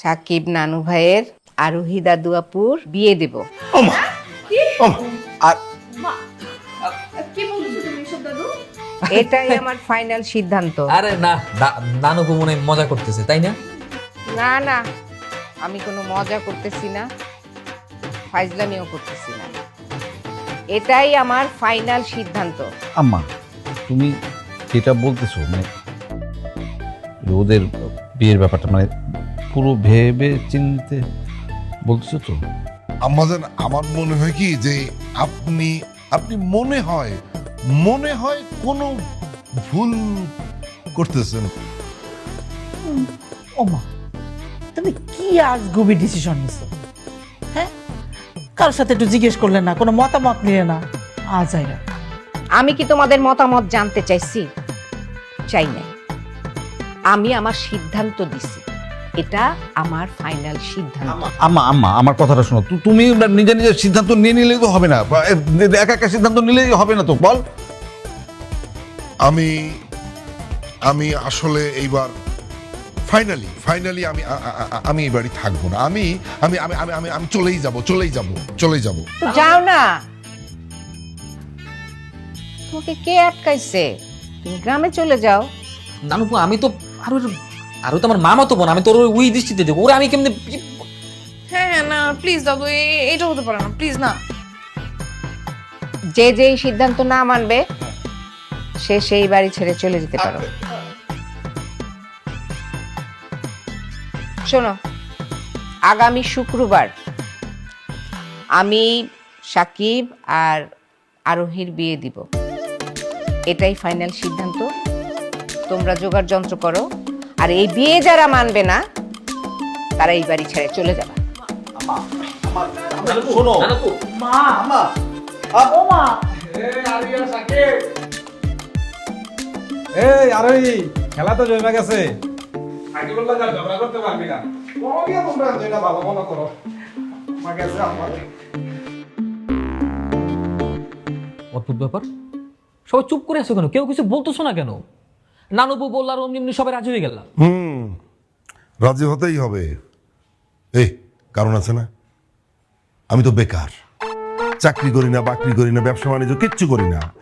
সাকিব নানু ভাইয়ের আরোহী দাদু আপুর বিয়ে দেব। ওমা ওমা আর কি বলছো তুমি এসব দাদু? এটাই আমার ফাইনাল সিদ্ধান্ত। আরে না মনে মজা করতেছে তাই না? না না আমি কোনো মজা করতেছি না ফাইজলামিও করতেছি না। এটাই আমার ফাইনাল সিদ্ধান্ত। আম্মা তুমি যেটা বলতেছো মানে ওদের বিয়ের ব্যাপারটা মানে পুরো ভেবে চিনতে বলতেছো তো? আমাদের আমার মনে হয় কি যে আপনি আপনি মনে হয় মনে হয় কোনো ভুল করতেছেন। ওমা তুমি কি ডিসিশন নিছো? হ্যাঁ? কারোর সাথে একটু জিজ্ঞেস করলে না কোনো মতামত নিলে না আজ আইরা আমি কি তোমাদের মতামত জানতে চাইছি? চাই না আমি আমার সিদ্ধান্ত দিছি। এটা আমার ফাইনাল সিদ্ধান্ত। আম্মা আম্মা আমার কথাটা শোনো। তুমি নিজে নিজের সিদ্ধান্ত নিয়ে নিলেই তো হবে না। একা একা সিদ্ধান্ত নিলেই হবে না তো বল। আমি আমি আসলে এইবার ফাইনালি ফাইনালি আমি আমি এই বাড়ি থাকব না। আমি আমি আমি আমি আমি আমি চলেই যাব চলেই যাব চলেই যাব। যাও না। তোমাকে কে আটকাইছে? তুমি গ্রামে চলে যাও। নানুকু আমি তো আরও আরও তো আমার মামা তো বোন আমি তোর ওই- দৃষ্টিতে দেখব। ওরে আমি কেমনে হ্যাঁ হ্যাঁ না প্লিজ দাদু এ- এটা হতে পারে না প্লিজ না। যে যেই সিদ্ধান্ত না মানবে সে সেই বাড়ি ছেড়ে চলে যেতে পারো। শোনো আগামী শুক্রবার আমি সাকিব আর আরোহীর বিয়ে দিব। এটাই ফাইনাল সিদ্ধান্ত। তোমরা জোগাড় যন্ত্র করো। আর এই বিয়ে যারা মানবে না তারা এই বাড়ি ছেড়ে চলে যাবে। শোনো। নানুকু মা। ও মা। এই আর ওই খেলা তো জমে গেছে। অদ্ভুত ব্যাপার। সবাই চুপ করে আছো কেন? কেউ কিছু বলতেছো না কেন? নানুবু বলল আর অমনি সবাই রাজি হয়ে গেলাম। হুম রাজি হতেই হবে। এই কারণ আছে না? আমি তো বেকার। চাকরি করি না বাকরি করি না ব্যবসা বাণিজ্য কিচ্ছু করি না।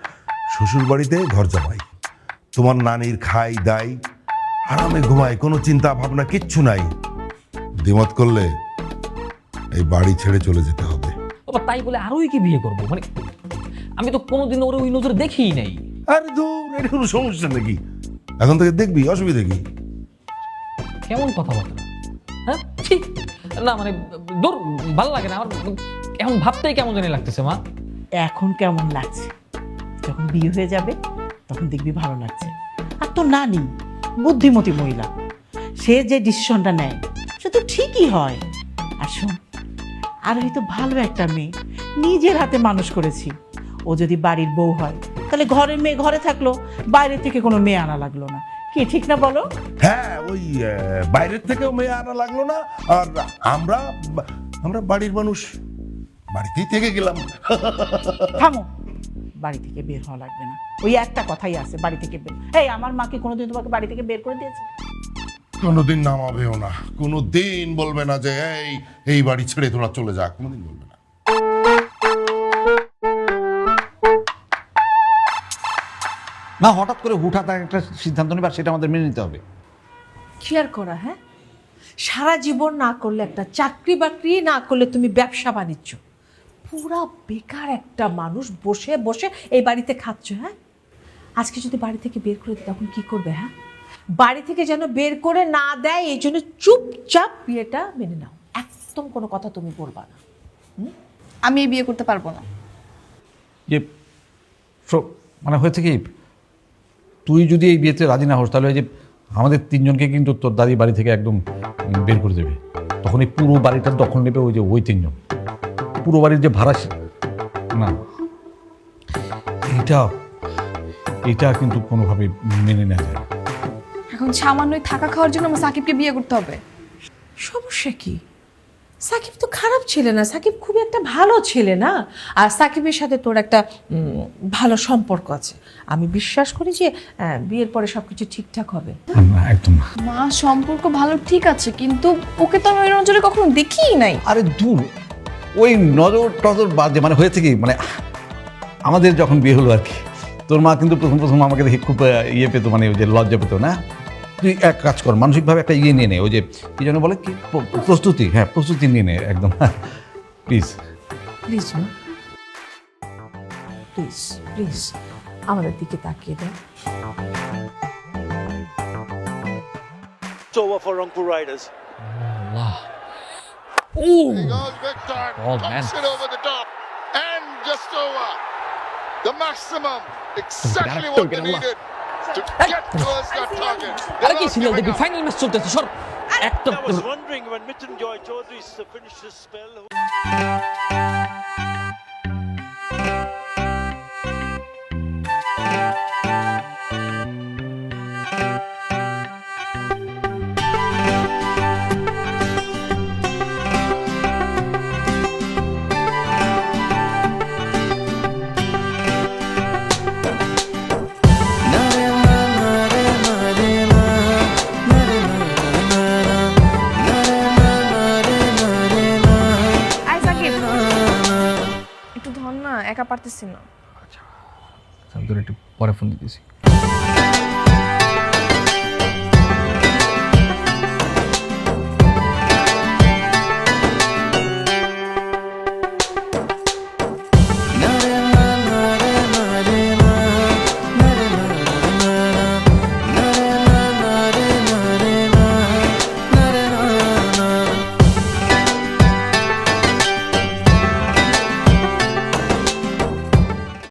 শ্বশুর বাড়িতে ঘর জামাই। তোমার নানির খাই দাই আরামে ঘুমাই কোনো চিন্তা ভাবনা কিচ্ছু নাই। দ্বিমত করলে এই বাড়ি ছেড়ে চলে যেতে হবে। তাই বলে আরোই কি বিয়ে করব? মানে আমি তো কোনোদিন ওর ওই নজরে দেখিই নাই। আরে দূর এটা কোনো সমস্যা নাকি এখন থেকে দেখবি অসুবিধা কি? কেমন কথাবার্তা? হ্যাঁ? ঠিক না মানে দূর ভালো লাগে না আমার এখন ভাবতেই কেমন জানি লাগতেছে মা। এখন কেমন লাগছে? যখন বিয়ে হয়ে যাবে তখন দেখবি ভালো লাগছে। আর তো নানি বুদ্ধিমতী মহিলা। সে যে ডিসিশনটা নেয় সে তো ঠিকই হয়। আর শোন আর হয়তো ভালো একটা মেয়ে। নিজের হাতে মানুষ করেছি। ও যদি বাড়ির বউ হয় তাহলে ঘরের মেয়ে ঘরে থাকল বাইরে থেকে কোনো মেয়ে আনা লাগল না। কি ঠিক না বলো? হ্যাঁ ওই বাইরের থেকেও মেয়ে আনা লাগল না আর আমরা আমরা বাড়ির মানুষ। বাড়িতেই থেকে গেলাম। থামো। বাড়ি থেকে বের হওয়া লাগবে না। ওই একটা কথাই আছে বাড়ি থেকে বের। এই আমার মাকে কোনোদিন তোমাকে বাড়ি থেকে বের করে দিয়েছে? কোনোদিন নামাবেও না। কোনোদিন বলবে না যে এই এই বাড়ি ছেড়ে তোরা চলে যা। কোনোদিন বলবে না। না হঠাৎ করে হুঠাৎ একটা সিদ্ধান্ত নেবার সেটা আমাদের মেনে নিতে হবে। কি আর করা হ্যাঁ? সারা জীবন না করলে একটা চাকরি বাকরি না করলে তুমি ব্যবসা বাণিজ্য। পুরা বেকার একটা মানুষ বসে বসে এই বাড়িতে খাচ্ছ হ্যাঁ? আজকে যদি বাড়ি থেকে বের করে দিই তখন কি করবে হ্যাঁ? বাড়ি থেকে যেন বের করে না দেয় এই জন্য চুপচাপ বিয়েটা মেনে নাও। একদম কোনো কথা তুমি বলবা না। আমি এই বিয়ে করতে পারব না। যে ফ্র- মানে হয়েছে কি? তুই যদি এই বিয়েতে রাজি না হোস তাহলে ওই যে আমাদের তিনজনকে কিন্তু তোর দাদি বাড়ি থেকে একদম বের করে দেবে। তখন এই পুরো বাড়িটার দখল নেবে ওই যে ওই তিনজন। পুরো বাড়ির যে ভাড়া সে- না। এইটা এইটা কিন্তু কোনোভাবে মেনে নেওয়া যায় এখন সামান্যই থাকা খাওয়ার জন্য আমার সাকিবকে বিয়ে করতে হবে। সমস্যা কি? সাকিব তো খারাপ ছেলে না সাকিব খুবই একটা ভালো ছেলে না? আর সাকিবের সাথে তোর একটা ভালো সম্পর্ক আছে। আমি বিশ্বাস করি যে বিয়ের পরে সব কিছু ঠিকঠাক হবে। একদম মা সম্পর্ক ভালো ঠিক আছে কিন্তু ওকে তো আমি ওই নজরে কখনো দেখিই নাই। আরে দূর ওই নজর টজর বাদে মানে হয়েছে কি মানে আমাদের যখন বিয়ে হলো আর কি তোর মা কিন্তু প্রথম প্রথম আমাকে দেখে খুব ইয়ে পেতো মানে ওই যে লজ্জা পেতো না? তুই এক কাজ কর মানসিকভাবে একটা ইয়ে নিয়ে নে ওই যে কি যেন বলে কি? প্রস্তুতি হ্যাঁ প্রস্তুতি নিয়ে নে একদম প্লিজ। প্লিজ মা। প্লিজ প্লিজ আমাদের দিকে তাকিয়ে দে oh, to get towards that target. আরে They're কি not সিরিয়াল giving দেখবি up. ফাইনাল ম্যাচ চলতেছে সর একটা একা পারতেছি না। আমি তোর একটু পরে ফোন দিতেছি।